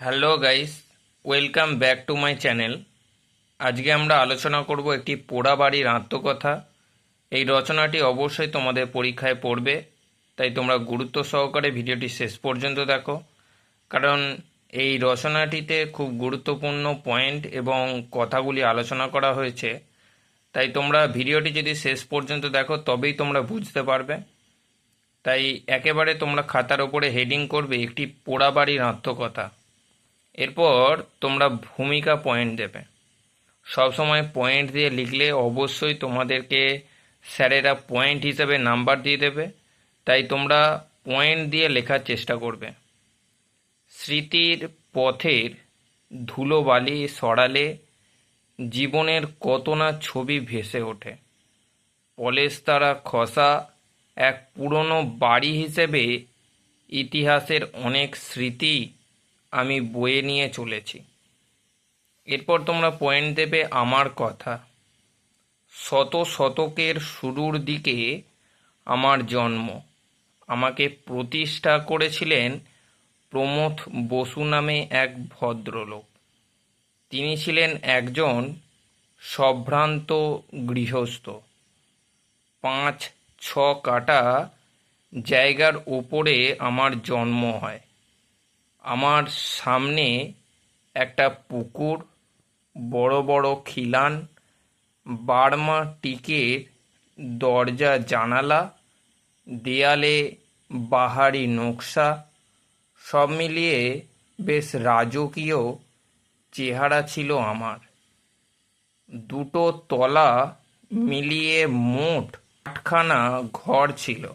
Hello guys, welcome back to my channel. আজকে আমরা আলোচনা করব একটি পোড়া বাড়ির আত্মকথা। এই রচনাটি অবশ্যই তোমাদের পরীক্ষায় পড়বে, তাই তোমরা গুরুত্ব সহকারে ভিডিওটি শেষ পর্যন্ত দেখো। কারণ এই রচনাটিতে খুব গুরুত্বপূর্ণ পয়েন্ট এবং কথাগুলি আলোচনা করা হয়েছে। তাই তোমরা ভিডিওটি যদি শেষ পর্যন্ত দেখো, তবেই তোমরা বুঝতে পারবে। তাই একেবারে তোমরা খাতার ওপরে হেডিং করবে একটি পোড়া বাড়ির আত্মকথা। এরপর তোমরা ভূমিকা পয়েন্ট দেবে। সবসময় পয়েন্ট দিয়ে লিখলে অবশ্যই তোমাদেরকে স্যারেরা পয়েন্ট হিসেবে নাম্বার দিয়ে দেবে, তাই তোমরা পয়েন্ট দিয়ে লেখার চেষ্টা করবে। স্মৃতির পথের ধুলোবালি সরালে জীবনের কত না ছবি ভেসে ওঠে। পলেস্তারা খসা এক পুরনো বাড়ি হিসেবে ইতিহাসের অনেক স্মৃতি আমি বয়ে নিয়ে চলেছি। এরপর তোমরা পয়েন্ট দেবে আমার কথা। শত শতকের শুরুর দিকে আমার জন্ম। আমাকে প্রতিষ্ঠা করেছিলেন প্রমথ বসু নামে এক ভদ্রলোক। তিনি ছিলেন একজন সম্ভ্রান্ত গৃহস্থ। পাঁচ ছ কাটা জায়গার ওপরে আমার জন্ম হয়। আমার সামনে একটা পুকুর, বড় বড় খিলান, বার্মা টিকের দরজা জানালা, দেয়ালে বাহারি নকশা, সব মিলিয়ে বেশ রাজকীয় চেহারা ছিল আমার। দুটো তলা মিলিয়ে মোট আটখানা ঘর ছিল।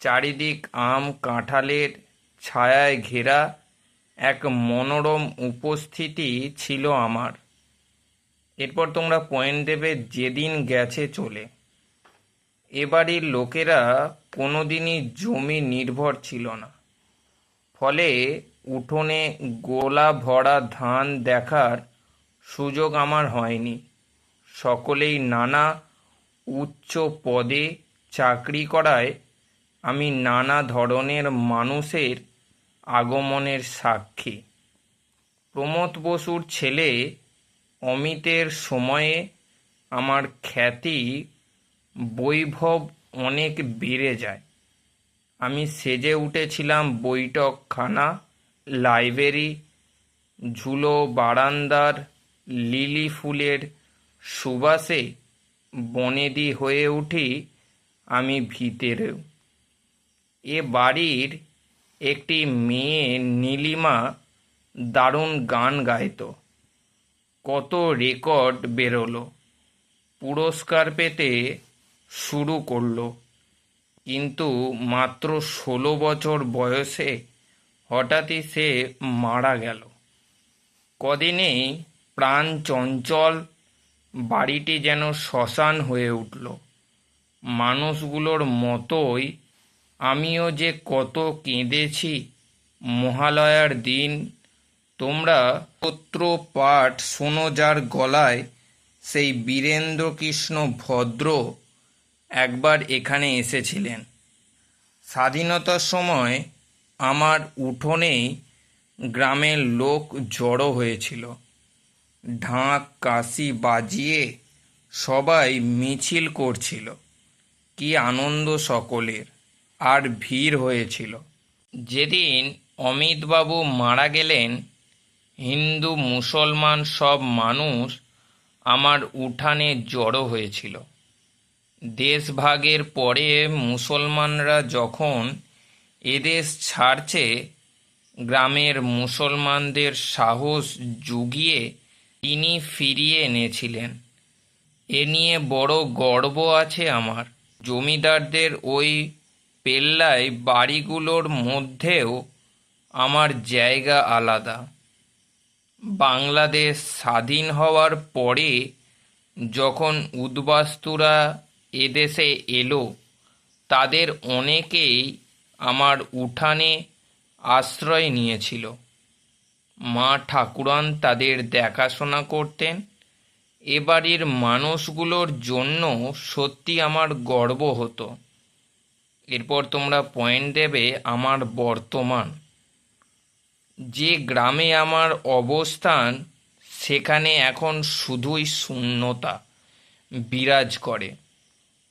চারিদিক আম কাঁঠালের ছায়ায় ঘেরা এক মনোরম উপস্থিতি ছিল আমার। এরপর তোমরা পয়েন্ট দেবে যেদিন গেছে চলে। এবাড়ির লোকেরা কোনোদিনই জমি নির্ভর ছিল না। ফলে উঠোনে গোলা ভরা ধান দেখার সুযোগ আমার হয়নি। সকলেই নানা উচ্চ পদে চাকরি করায় আমি নানা ধরনের মানুষের আগমনের সাক্ষী। প্রমোদ বসুর ছেলে অমিতের সময়ে আমার খ্যাতি বৈভব অনেক বেড়ে যায়। আমি সেজে উঠেছিলাম বৈঠকখানা, লাইব্রেরি, ঝুলো বারান্দার লিলি ফুলের সুবাসে বনেদি হয়ে উঠি আমি ভিতরেও এ বাড়ির একটি মেয়ে নীলিমা দারুণ গান গাইতো। কত রেকর্ড বেরোলো। পুরস্কার পেতে শুরু করল। কিন্তু মাত্র ষোলো বছর বয়সে হঠাৎই সে মারা গেল। কদিনেই প্রাণ চঞ্চল, বাড়িটি যেন শ্মশান হয়ে উঠল। মানুষগুলোর মতোই আমিও যে কত কেঁদেছি মহালয়ার দিন। তোমরা পত্র পাঠ শোনো যার গলায় সেই বীরেন্দ্রকৃষ্ণ ভদ্র একবার এখানে এসেছিলেন। স্বাধীনতার সময় আমার উঠোনেই গ্রামের লোক জড়ো হয়েছিল। ঢাক, কাশি বাজিয়ে সবাই মিছিল করছিল। কি আনন্দ সকলের। আর ভিড় হয়েছিল। যেদিন অমিতবাবু মারা গেলেন, হিন্দু মুসলমান সব মানুষ আমার উঠানে জড়ো হয়েছিল। দেশভাগের পরে মুসলমানরা যখন এদেশ ছাড়ছে, গ্রামের মুসলমানদের সাহস জুগিয়ে তিনি ফিরিয়ে এনেছিলেন। এ নিয়ে বড় গর্ব আছে আমার। জমিদারদের ওই পেল্লায় বাড়িগুলোর মধ্যেও আমার জায়গা আলাদা। বাংলাদেশ স্বাধীন হওয়ার পরে যখন উদ্বাস্তুরা এদেশে এলো, তাদের অনেকেই আমার উঠানে আশ্রয় নিয়েছিল। মা ঠাকুরান তাদের দেখাশোনা করতেন। এ বাড়ির মানুষগুলোর জন্য সত্যি আমার গর্ব হতো। এরপর তোমরা পয়েন্ট দেবে আমার বর্তমান। যে গ্রামে আমার অবস্থান, সেখানে এখন শুধুই শূন্যতা, বিরাজ করে।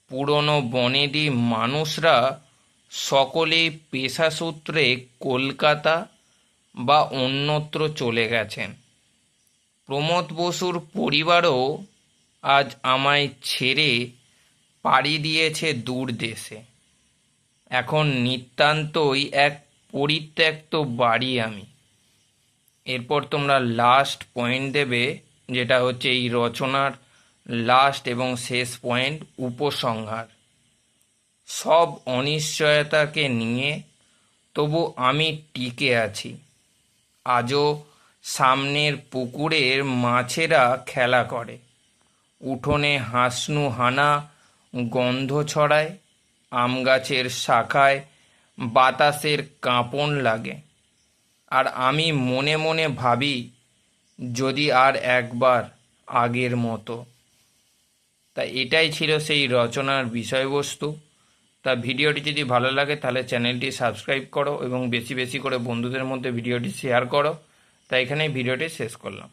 পুরনো বনেদি মানুষরা সকলেই পেশাসূত্রে কলকাতা বা অন্যত্র চলে গেছেন। প্রমোদ বসুর পরিবারও আজ আমায় ছেড়ে পাড়ি দিয়েছে দূর দেশে। এখন নিতান্তই এক পরিত্যক্ত বাড়ি আমি। এরপর তোমরা লাস্ট পয়েন্ট দেবে, যেটা হচ্ছে এই রচনার লাস্ট এবং শেষ পয়েন্ট উপসংহার। সব অনিশ্চয়তাকে নিয়ে তবু আমি টিকে আছি। আজও সামনের পুকুরের মাছেরা খেলা করে। উঠোনে হাসনু হানা গন্ধ ছড়ায়। আম গাছের শাখায় বাতাসের কাঁপন লাগে। আর আমি মনে মনে ভাবি, যদি আর একবার আগের মতো। তা এটাই ছিল সেই রচনার বিষয়বস্তু। তা ভিডিওটি যদি ভালো লাগে, তাহলে চ্যানেলটি সাবস্ক্রাইব করো এবং বেশি বেশি করে বন্ধুদের মধ্যে ভিডিওটি শেয়ার করো। তা এখানেই ভিডিওটি শেষ করলাম।